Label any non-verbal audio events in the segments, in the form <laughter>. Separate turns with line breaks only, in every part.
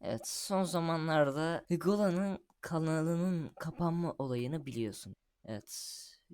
Evet, son zamanlarda Hugola'nın kanalının kapanma olayını biliyorsun. Evet,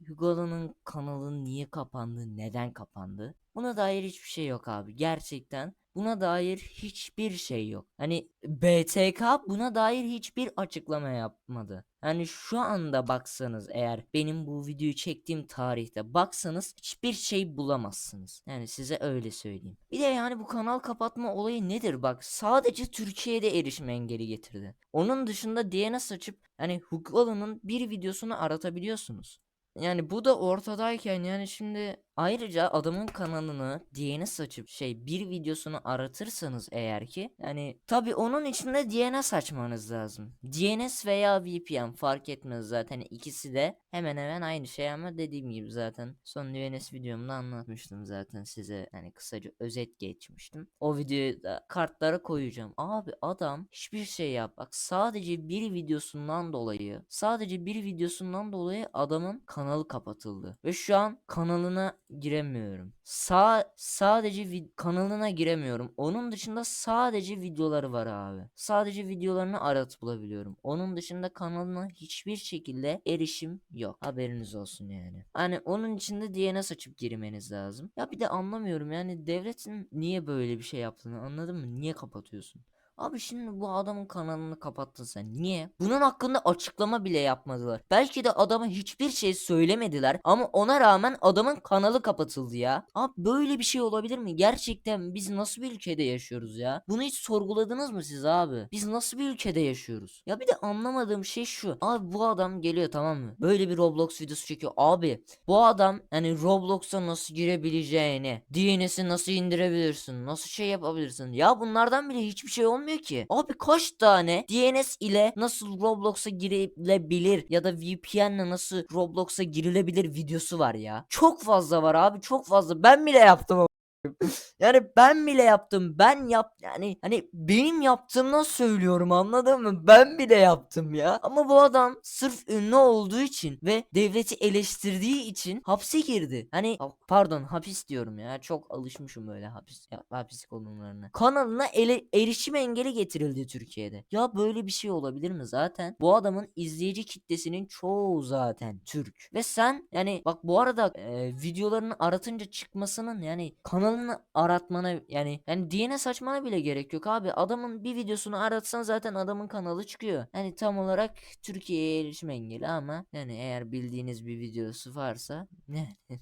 Hugola'nın kanalı niye kapandı, neden kapandı? Buna dair hiçbir şey yok abi. Gerçekten buna dair hiçbir şey yok. Hani BTK buna dair hiçbir açıklama yapmadı. Yani şu anda baksanız eğer benim bu videoyu çektiğim tarihte baksanız hiçbir şey bulamazsınız. Yani size öyle söyleyeyim. Bir de yani bu kanal kapatma olayı nedir bak sadece Türkiye'de erişim engeli getirdi. Onun dışında DNS açıp hani Hugola'nın bir videosunu aratabiliyorsunuz. Yani bu da ortadayken yani şimdi ayrıca adamın kanalını DNS açıp şey bir videosunu aratırsanız eğer ki yani tabi onun için de DNS açmanız lazım. DNS veya VPN fark etmez zaten ikisi de hemen hemen aynı şey ama dediğim gibi zaten son DNS videomda anlatmıştım zaten size hani kısaca özet geçmiştim. O videoyu da kartlara koyacağım. Abi adam hiçbir şey yap. Bak sadece bir videosundan dolayı sadece bir videosundan dolayı adamın kanalı kapatıldı. Ve şu an kanalına giremiyorum. Sa sadece kanalına giremiyorum. Onun dışında sadece videoları var abi. Sadece videolarını arat bulabiliyorum. Onun dışında kanalına hiçbir şekilde erişim yok. Haberiniz olsun yani. Hani onun için de DNS açıp girmeniz lazım. Ya bir de anlamıyorum yani devletin niye böyle bir şey yaptığını anladın mı? Niye kapatıyorsun? Abi şimdi bu adamın kanalını kapattın sen. Niye? Bunun hakkında açıklama bile yapmadılar. Belki de adama hiçbir şey söylemediler ama ona rağmen adamın kanalı kapatıldı ya. Abi böyle bir şey olabilir mi? Gerçekten biz nasıl bir ülkede yaşıyoruz ya? Bunu hiç sorguladınız mı siz abi? Biz nasıl bir ülkede yaşıyoruz? Ya bir de anlamadığım şey şu. Abi bu adam geliyor tamam mı? Böyle bir Roblox videosu çekiyor. Abi bu adam hani Roblox'a nasıl girebileceğini, DNS'i nasıl indirebilirsin, nasıl şey yapabilirsin. Ya bunlardan bile hiçbir şey olmuyor ki. Abi kaç tane DNS ile nasıl Roblox'a girilebilir ya da VPN'le nasıl Roblox'a girilebilir videosu var ya. Çok fazla var abi çok fazla. Ben bile yaptım <laughs> yani ben bile yaptım. Ben yap yani hani benim yaptığımdan söylüyorum anladın mı? Ben bile yaptım ya. Ama bu adam sırf ünlü olduğu için ve devleti eleştirdiği için hapse girdi. Hani pardon hapis diyorum ya. Çok alışmışım böyle hapis ya, hapis konularına. Kanalına ele, erişim engeli getirildi Türkiye'de. Ya böyle bir şey olabilir mi zaten? Bu adamın izleyici kitlesinin çoğu zaten Türk. Ve sen yani bak bu arada e, videolarını aratınca çıkmasının yani kanalını aratmana yani yani DNS açmana bile gerek yok abi. Adamın bir videosunu aratsan zaten adamın kanalı çıkıyor. Yani tam olarak Türkiye'ye erişim engeli ama yani eğer bildiğiniz bir videosu varsa ne <laughs>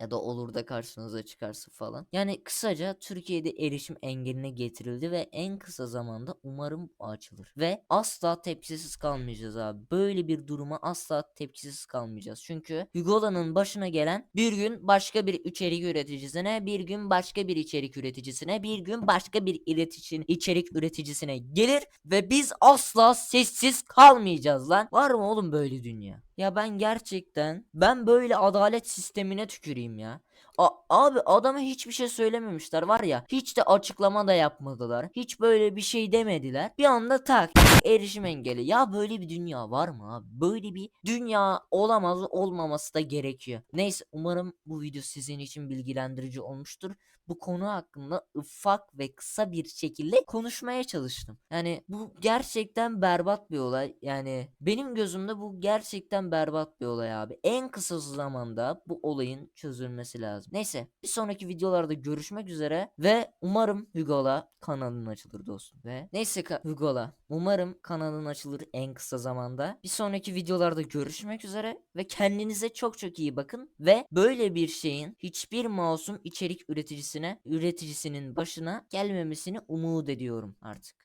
ya da olur da karşınıza çıkarsa falan. Yani kısaca Türkiye'de erişim engeline getirildi ve en kısa zamanda umarım açılır. Ve asla tepkisiz kalmayacağız abi. Böyle bir duruma asla tepkisiz kalmayacağız. Çünkü Hugola'nın başına gelen bir gün başka bir içerik üreticisine, bir gün başka bir içerik üreticisine, bir gün başka bir iletişim içerik üreticisine gelir ve biz asla sessiz kalmayacağız lan. Var mı oğlum böyle dünya? Ya ben gerçekten ben böyle adalet sistemine tüküreyim ya. A- abi adama hiçbir şey söylememişler var ya. Hiç de açıklama da yapmadılar. Hiç böyle bir şey demediler. Bir anda tak erişim engeli. Ya böyle bir dünya var mı abi? Böyle bir dünya olamaz olmaması da gerekiyor. Neyse umarım bu video sizin için bilgilendirici olmuştur. Bu konu hakkında ufak ve kısa bir şekilde konuşmaya çalıştım. Yani bu gerçekten berbat bir olay. Yani benim gözümde bu gerçekten berbat bir olay abi. En kısa zamanda bu olayın çözülmesi lazım. Neyse bir sonraki videolarda görüşmek üzere ve umarım Hugo'la kanalın açılır dostum. Ve neyse Hugo'la umarım kanalın açılır en kısa zamanda. Bir sonraki videolarda görüşmek üzere ve kendinize çok çok iyi bakın ve böyle bir şeyin hiçbir masum içerik üreticisine üreticisinin başına gelmemesini umut ediyorum artık.